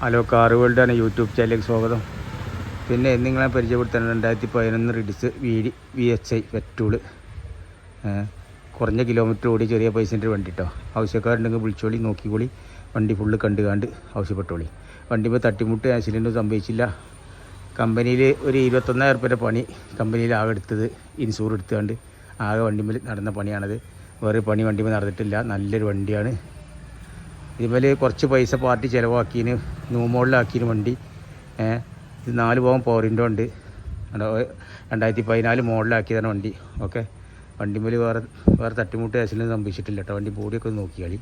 Hello car ആണ് YouTube ചാനലിലേക്ക് സ്വാഗതം. പിന്നെ നിങ്ങളെ പരിചയപ്പെടുത്താൻ രണ്ടായിരത്തി പതിനൊന്ന് Ritz V V H I petrol കുറഞ്ഞ കിലോമീറ്റർ ഓടി ചെറിയ പൈസന്റെ വണ്ടി കേട്ടോ ആവശ്യക്കാരുണ്ടെങ്കിൽ വിളിച്ചോളി നോക്കിക്കോളി. വണ്ടി ഫുള്ള് കണ്ട് കണ്ട് ആവശ്യപ്പെട്ടോളി. വണ്ടിമ്പോൾ തട്ടിമുട്ട് ആക്സിഡന്റ് സംഭവിച്ചില്ല. കമ്പനിയിൽ ഒരു ഇരുപത്തൊന്നായിരം റുപ്യയുടെ പണി കമ്പനിയിൽ ആകെ എടുത്തത് ഇൻഷൂർ എടുത്തുകൊണ്ട് ആകെ വണ്ടിമേൽ നടന്ന പണിയാണത്. വേറെ പണി വണ്ടിമേൽ നടന്നിട്ടില്ല. നല്ലൊരു വണ്ടിയാണ്. ഇതുപോലെ കുറച്ച് പൈസ പാർട്ടി ചിലവാക്കിന് ന്യൂ മോഡലാക്കിന് വണ്ടി. ഇത് നാല് പോകാൻ പോറിന്റെ ഉണ്ട്. രണ്ടായിരത്തി പതിനാല് മോഡലാക്കിയതാണ് വണ്ടി. ഓക്കെ? വണ്ടിമേൽ വേറെ വേറെ തട്ടിമുട്ട് ആക്സിഡന്റ് സംഭവിച്ചിട്ടില്ല കേട്ടോ വണ്ടി ബോഡിയൊക്കെ നോക്കിയാൽ നോക്കിയാളി.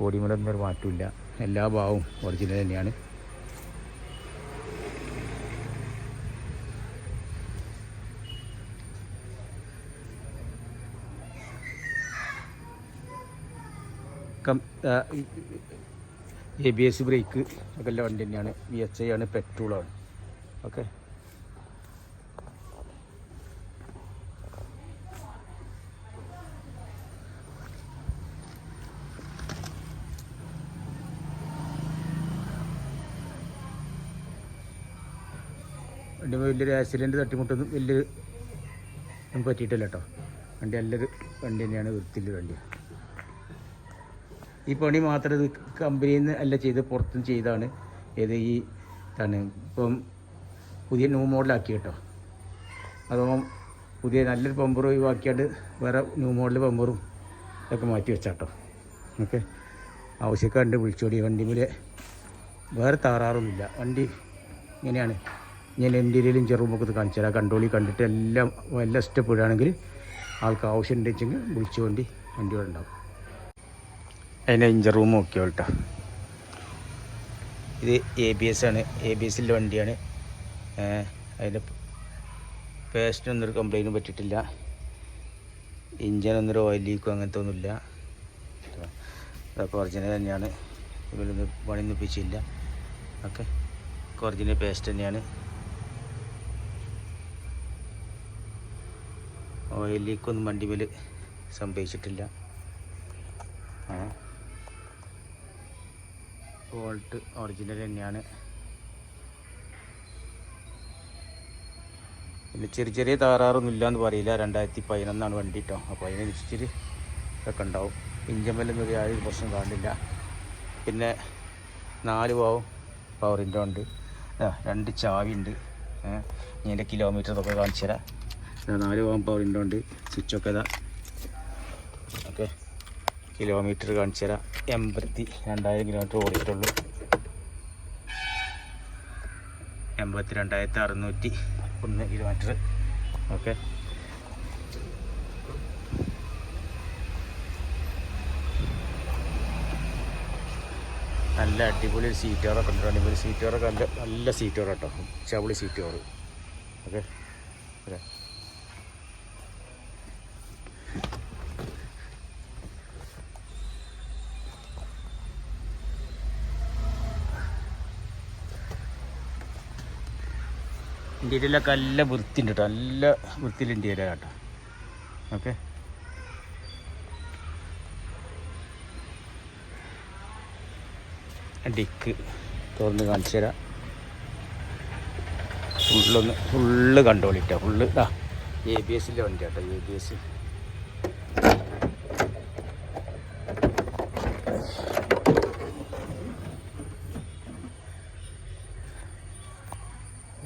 ബോഡി മേലൊന്നും ഒരു മാറ്റമില്ല എല്ലാ ഭാവവും ഒറിജിനൽ തന്നെയാണ്. കം എ ബി എസ് ബ്രേക്ക് ഒക്കെ ഉള്ള വണ്ടി തന്നെയാണ്. വി എച്ച് ഐ ആണ് പെട്രോളാണ് ഓക്കെ വണ്ടി വലിയൊരു ആക്സിഡന്റ് തട്ടിമുട്ടൊന്നും വലിയൊരു നമുക്ക് പറ്റിയിട്ടില്ല കേട്ടോ വണ്ടി നല്ലൊരു വണ്ടി തന്നെയാണ് വൃത്തിയുള്ള വണ്ടിയാണ് ഈ പണി മാത്രം ഇത് കമ്പനിയിൽ നിന്ന് അല്ല ചെയ്ത് പുറത്തും ചെയ്താണ്. ഏത് ഈ ഇതാണ്. ഇപ്പം പുതിയ ന്യൂ മോഡലാക്കി കേട്ടോ. അതോ പുതിയ നല്ലൊരു പമ്പർ ഒഴിവാക്കിയാണ്ട് വേറെ ന്യൂ മോഡൽ പമ്പറും ഇതൊക്കെ മാറ്റി വെച്ചാട്ടോ. ഓക്കെ? ആവശ്യക്കാരുണ്ട് വിളിച്ചോടി. വണ്ടി മേലെ വേറെ താറാറൊന്നുമില്ല വണ്ടി ഇങ്ങനെയാണ്. ഞാൻ എന്റീരിയലും ചെറുമൊക്കെ ഇത് കാണിച്ചു തരാം. കണ്ടോളി കണ്ടിട്ട് എല്ലാം എല്ലാം ഇഷ്ടപ്പെടുകയാണെങ്കിൽ ആൾക്ക് ആവശ്യം വണ്ടി ഇവിടെ ഉണ്ടാവും അതിന്റെ ഇഞ്ചർ റൂം നോക്കിയോ കേട്ടോ ഇത് എ ബി എസ് ആണ്. എ ബി എസിന്റെ വണ്ടിയാണ്. അതിന്റെ പേസ്റ്റിനൊന്നും ഒരു കംപ്ലൈന്റും പറ്റിയിട്ടില്ല. ഇഞ്ചിനൊന്നൊരു ഓയിൽ ലീക്കും അങ്ങനത്തെ ഒന്നുമില്ല. അതൊക്കെ ഒറിജിനൽ തന്നെയാണ്. ഇവരൊന്നും പണി നിപ്പിച്ചില്ല ഓക്കെ. ഒറിജിനൽ പേസ്റ്റ് തന്നെയാണ്. ഓയിൽ ലീക്കൊന്നും വണ്ടി മേൽ സംഭവിച്ചിട്ടില്ല. ആ. വോൾട്ട് ഒറിജിനൽ തന്നെയാണ്. പിന്നെ ചെറിയ ചെറിയ തകരാറൊന്നും ഇല്ലയെന്ന് പറയില്ല. രണ്ടായിരത്തി പതിനൊന്നാണ് വണ്ടി കേട്ടോ അപ്പോൾ അതിനനുസരിച്ചിട്ട് ഇതൊക്കെ ഉണ്ടാവും. ഇഞ്ചമ്പലൊന്നും ഒരു യാതൊരു പ്രശ്നം കാണില്ല. പിന്നെ നാല് പാവും പവറിന്റെ ഉണ്ട്. ആ, രണ്ട് ചാവി ഉണ്ട്. ഇതിന്റെ കിലോമീറ്റർ ഒക്കെ കാണിച്ചു തരാം നാല് പാവം പവറിന്റെ ഉണ്ട്. സ്വിച്ചൊക്കെ ഇതാ. ഓക്കെ. കിലോമീറ്റർ കാണിച്ചു തരാം എൺപത്തി രണ്ടായിരം കിലോമീറ്റർ ഓടിയിട്ടുള്ളൂ. എൺപത്തി രണ്ടായിരത്തി അറുന്നൂറ്റി ഒന്ന് കിലോമീറ്റർ ഓക്കെ നല്ല അടിപൊളി സീറ്റോറൊക്കെ ഉണ്ട്. അടിപൊളി സീറ്റോറൊക്കെ നല്ല നല്ല സീറ്റുകൾ കേട്ടോ. ചവിളി സീറ്റോറ് ഓക്കെ ഓക്കെ ഇന്ത്യയിലൊക്കെ നല്ല വൃത്തിയുണ്ട് കേട്ടോ നല്ല വൃത്തിയിൽ ഇന്റീരിയർ കേട്ടോ ഓക്കെ. ഡിക്ക് തുറന്ന് കാണിച്ചു തരാം. ഫുള്ളൊന്ന് ഫുള്ള് കണ്ടോളിട്ടോ. ഫുള്ള് ആ എ ബി എസിന്റെ വണ്ടി കേട്ടോ എ ബി എസ്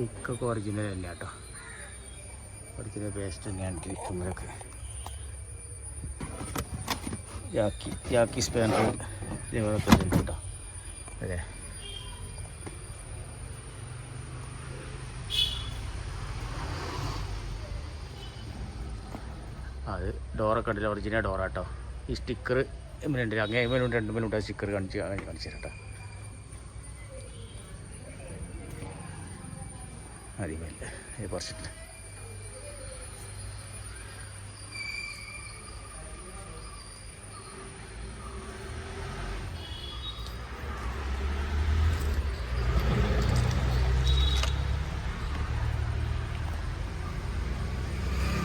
ഡിക്കൊക്കെ ഒറിജിനൽ അല്ല കേട്ടോ ഒറിജിനൽ പേസ്റ്റ് തന്നെയാണ് ഇരിക്കുന്നതൊക്കെ യാക്കി യാക്കി സ്പാനർ ലെവലൊക്കെ കേട്ടോ അതെ. അത് ഡോറൊക്കെ ഉണ്ടല്ലോ ഒറിജിനൽ ഡോറാട്ടോ ഈ സ്റ്റിക്കർ എമ്മിനുണ്ട് അങ്ങനെ രണ്ട് മനുണ്ട് സ്റ്റിക്കർ കാണിച്ച് കാണിച്ചു തരാം കേട്ടോ അധികമല്ല ഇത് കുറച്ചിട്ട്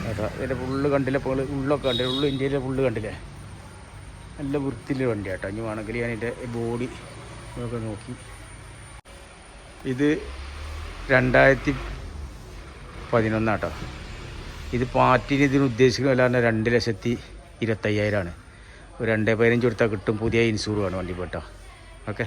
കേട്ടോ ഇതിന്റെ ഫുള്ള് കണ്ടില്ല ഇപ്പോൾ ഉള്ളൊക്കെ കണ്ടില്ല? ഉള്ളു ഇന്ത്യയിലെ ഫുള്ള് കണ്ടില്ലേ? നല്ല വൃത്തിയിലെ വണ്ടി കേട്ടോ ഇനി വേണമെങ്കിൽ ഞാൻ ഇതിന്റെ ബോഡി ഒക്കെ നോക്കി. ഇത് രണ്ടായിരത്തി പതിനൊന്നാട്ടോ ഇത് പാർട്ടിന് ഇതിന് ഉദ്ദേശിക്കുന്ന വില രണ്ട് ലക്ഷത്തി ഇരുപത്തയ്യായിരമാണ് ഒരു രണ്ടേ പതിനഞ്ച് കൊടുത്താൽ കിട്ടും. പുതിയ ഇൻഷൂർ വേണം വണ്ടി പോട്ടോ ഓക്കെ